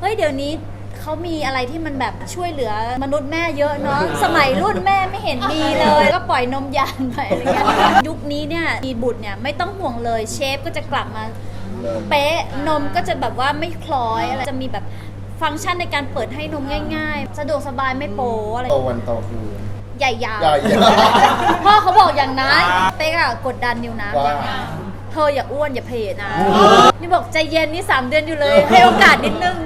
เฮ้ยเดี๋ยวนี้เขามีอะไรที่มันแบบช่วยเหลือมนุษย์แม่เยอะเนาะสมัยรุ่นแม่ไม่เห็นมีเลย ก็ปล่อยนมยานไปอะไรเงี้ยยุคนี้เนี่ยมีบุตรเนี่ยไม่ต้องห่วงเลยเชฟก็จะกลับมาเป๊ะนมก็จะแบบว่าไม่คล้อยอะไรจะมีแบบฟังก์ชันในการเปิดให้นมง่าย ๆ สะดวกสบายไม่โป๊อะไรโตวันโตคืนใหญ่ยาวใหญ่ยาวพ่อเขาบอกอย่างนั้นเป๊กอะกดดันอยู่นะว่าเธออย่าอ้วนอย่าเพลนะนี่บอกใจเย็นนี่3เดือนอยู่เลยให้โอกาสนิดนึง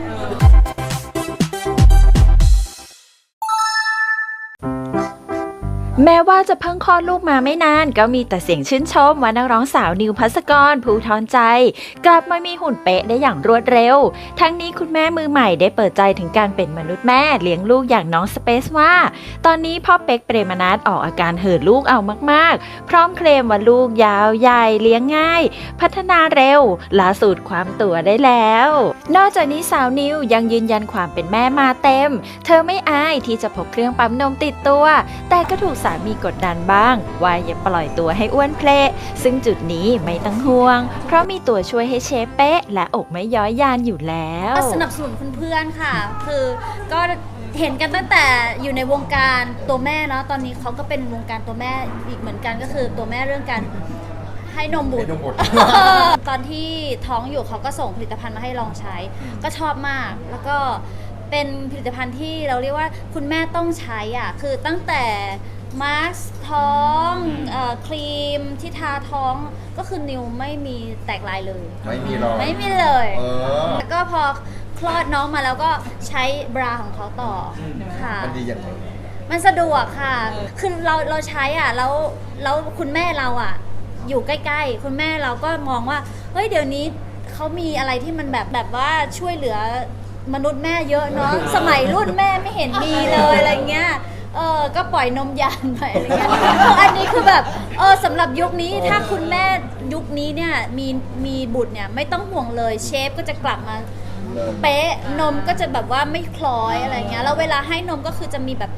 แม้ว่าจะเพิ่งคลอดลูกมาไม่นาน ก็มีแต่เสียงชื่นชมว่านักร้องสาวนิวพัสกรภูทรใจ กลับมามีหุ่นเป๊ะได้อย่างรวดเร็ว ทั้งนี้คุณแม่มือใหม่ได้เปิดใจถึงการเป็นมนุษย์แม่เลี้ยงลูกอย่างน้องสเปซว่า ตอนนี้พ่อเป็กเปรมนัทออกอาการเห่อลูกเอามากๆ พร้อมเคลมว่าลูกยาวใหญ่เลี้ยงง่าย พัฒนาเร็วล่าสุดความตัวได้แล้ว นอกจากนี้สาวนิวยังยืนยันความเป็นแม่มาเต็ม เธอไม่อายที่จะพกเครื่องปั๊มนมติดตัว แต่ก็ถูกสามีกดดันบ้าง ว่าอย่าปล่อยตัวให้อ้วนเพละซึ่งจุดนี้ไม่ต้องห่วง เพราะมีตัวช่วยให้เชฟเป๊ะ และอกไม่ย้อยยานอยู่แล้ว ก็สนับสนุนเพื่อนๆค่ะ คือก็เห็นกันตั้งแต่อยู่ในวงการตัวแม่เนาะตอนนี้เขาก็เป็นวงการตัวแม่อีกเหมือนกันก็คือตัวแม่เรื่องการให้นมบุตให้รนมบุตรตอนที่ท้องอยู่เขาก็ส่งผลิตภัณฑ์มาให้ลองใช้ ก็ชอบมากแล้วก็เป็นผลิตภัณฑ์ที่เราเรียกว่าคุณแม่ต้องใช้อะคือตั้งแต่ มาร์คท้องเออครีมที่ทาท้องก็คือนิวไม่มีแตกลายเลย ไม่มีหรอก ไม่มีเลยเออ แล้วก็พอคลอดน้องมาแล้วก็ใช้บราของเขาต่ออค่ะ มันดีอย่างไร มันสะดวกค่ะ คือเราเราใช้อะแล้วแล้วคุณแม่เราอะ อยู่ใกล้ๆ คุณแม่เราก็มองว่า เฮ้ยเดี๋ยวนี้เขามีอะไรที่มันแบบแบบว่าช่วยเหลือมนุษย์แม่เยอะเนาะ สมัยรุ่นแม่ไม่เห็นมีเลยอะไรเงี้ย เออก็ปล่อยนมยานไปอะไรเงี้ยอันนี้คือแบบเออสำหรับยุคนี้ถ้าคุณแม่ยุคนี้เนี่ยมีมีบุตรเนี่ยไม่ต้องห่วงเลยเชฟก็จะกลับมา เป๊ะนมก็จะแบบว่าไม่คล้อยอะไรเงี้ยแล้วเวลาให้นมก็คือจะมีแบบ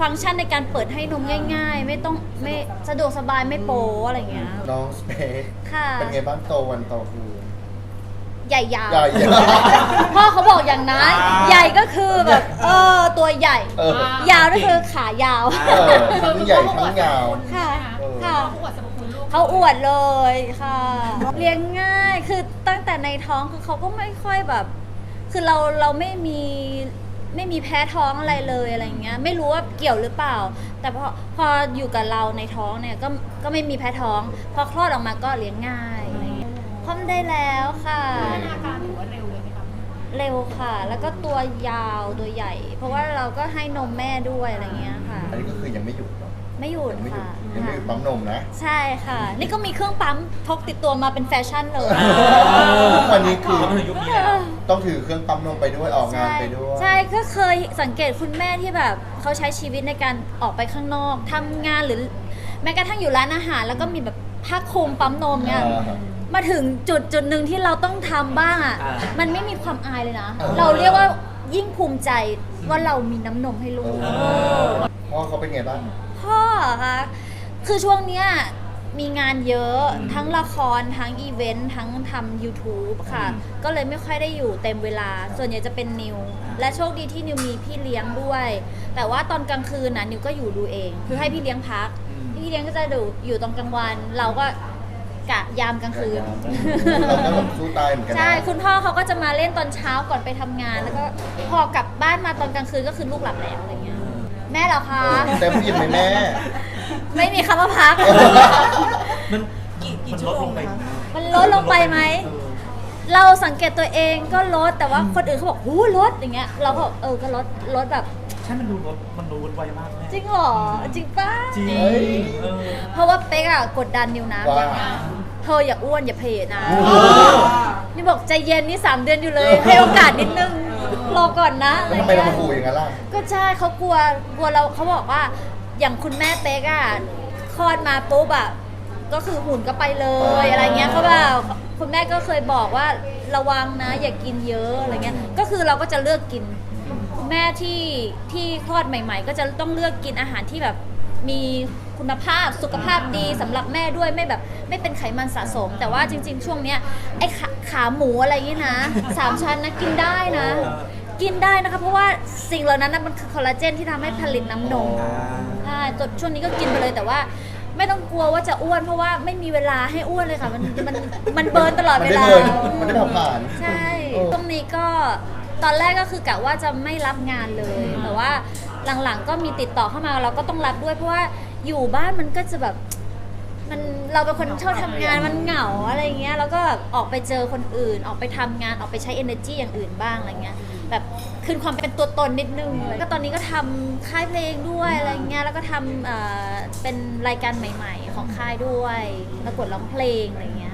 ฟังก์ชันในการเปิดให้นมง่าย ๆ ไม่ต้องไม่สะดวกสบายไม่โป๊อะไรเงี้ยน้องสเปซค่ะ เป็นไงบ้างโตวันโตคืนใหญ่ยาว ใหญ่ยาวพ่อเขาบอกอย่างนั้นใหญ่ก็คือแบบเออตัวใหญ่ เออ ยาวก็คือขายาว เออทั้งใหญ่ทั้งยาว ค่ะเออค่ะอวดสรรพคุณลูกเขาอวดเลยค่ะ เลี้ยงง่ายคือตั้งแต่ในท้องคือเขาก็ไม่ค่อยแบบ คือเราเราไม่มีไม่มีแพ้ท้องอะไรเลยอะไรเงี้ย ไม่รู้ว่าเกี่ยวหรือเปล่า แต่พอพออยู่กับเราในท้องเนี่ยก็ก็ไม่มีแพ้ท้อง พอคลอดออกมาก็เลี้ยงง่าย อะไรเงี้ยพร้อมได้แล้วค่ะ พัฒนาการถือว่าเร็วเลยไหมคะเร็วค่ะ แล้วก็ตัวยาวตัวใหญ่ เพราะว่าเราก็ให้นมแม่ด้วยอะไรเงี้ยค่ะ อันนี้ก็คือยังไม่หยุดเนอะไม่หยุดยังไม่หยุดค่ะยังไม่หยุดปั๊มนมนะใช่ค่ะ นี่ก็มีเครื่องปั๊มพกติดตัวมาเป็นแฟชั่นเลยทุกวันนี้คือก็คือยุคนี้แล้วต้องถือเครื่องปั๊มนมไปด้วยออกงานใช่ไปด้วย ใช่ก็เคยสังเกตคุณแม่ที่แบบเขาใช้ชีวิตในการออกไปข้างนอกทำงานหรือแม้กระทั่งอยู่ร้านอาหาร แล้วก็มีแบบผ้าคลุมปั๊มนมเนี่ยอ่า มาถึงจุดจุดหนึ่งที่เราต้องทำบ้างอะ อ่ามัมันไม่มีความอายเลยนะ เออ เราเรียกว่ายิ่งภูมิใจว่าเรามีน้ำนมให้ลูกเออพ่อเขาเป็นไงบ้าง พ่อคะคือช่วงเนี้ยมีงานเยอะทั้งละครทั้งอีเวนต์ทั้งทำ YouTube ค่ะก็เลยไม่ค่อยได้อยู่เต็มเวลา ส่วนใหญ่จะเป็นนิวและโชคดีที่นิวมีพี่เลี้ยงด้วย แต่ว่าตอนกลางคืนนะนิวก็อยู่ดูเอง คือให้พี่เลี้ยงพัก พี่เลี้ยงก็จะดูอยู่ตอนกลางวัน เราก็ กะยามกลางคืน เราก็แบบสู้ตายเหมือนกันนะใช่ คุณพ่อเขาก็จะมาเล่นตอนเช้าก่อนไปทำงาน แล้วก็พอกลับบ้านมาตอนกลางคืนก็คือลูกหลับแล้วอะไรเงี้ย แม่เหรอคะ เต็มอิ่มไหมแม่ ไม่มีคำว่าพัก มันมันลดลงไปมันลดลงไปไหม เราสังเกตตัวเองก็ลด แต่ว่าคนอื่นเขาบอกหูลดอย่างเงี้ย เราก็บอกเออ ก็ลด ลดแบบ ใช่มันดูลดมันดูไวมากแม่จริงเหรอ จริงป้าจริงเฮ้ยเออเพราะว่าเป๊กอะกดดันนิวนะ ว่า เธออย่าอ้วนอย่าเพลนะโอ้โหนี่บอกใจเย็นนี่ 3 เดือนอยู่เลย ให้โอกาสนิดนึงรอก่อนนะอะแล้วไรทำไมเราเงี้มายขู่อย่างนั้นล่ะ ก็ใช่เขากลัวกลัวเราเขาบอกว่าอย่างคุณแม่เป๊กอะคลอดมาปุ๊บอะก็คือหุ่นก็ไปเลยอะไรเงี้ยเขาแบบคุณแม่ก็เคยบอกว่าระวังนะ อย่ากินเยอะอะไรเงี้ยก็คือเราก็จะเลือกกิน คุณแม่ที่ที่คลอดใหม่ ๆ ก็จะต้องเลือกกินอาหารที่แบบมี คุณภาพสุขภาพดีสำหรับแม่ด้วยไม่แบบไม่เป็นไขมันสะสม แต่ว่าจริง ๆ ช่วงเนี้ยไอ้ขาขาหมูอะไรอย่างงี้นะสามชั้นนะกินได้นะ กินได้นะคะเพราะว่าสิ่งเหล่านั้นน่ะมันคือคอลลาเจนที่ทำให้ผลิตน้ำนมอ๋อใช่จนช่วงนี้ก็กินไปเลยแต่ว่าไม่ต้องกลัวว่าจะอ้วนเพราะว่าไม่มีเวลาให้อ้วนเลยค่ะ มันมันมันเบิร์นตลอดมันเวได้ลาเบิร์นมันได้เผาผลาญใช่เออ ตรงนี้ก็ตอนแรกก็คือกะว่าจะไม่รับงานเลย แต่ว่าหลังๆก็มีติดต่อเข้ามาเราก็ต้องรับด้วยเพราะว่า อยู่บ้านมันก็จะแบบ มันเราเป็นคนชอบทำงานมันเหงาอะไรเงี้ยแล้วก็แบบออกไปเจอคนอื่น ออกไปทำงานออกไปใช้ energy อย่างอื่นบ้างอะไรเงี้ยแบบคืนความเป็นตัวตนนิดนึงเลยก็ตอนนี้ก็ทำค่ายเพลงด้วยอะไรเงี้ยแล้วก็ทำเอ่อเป็นรายการใหม่ ๆ ของค่ายด้วยประกวดร้องเพลงอะไรเงี้ย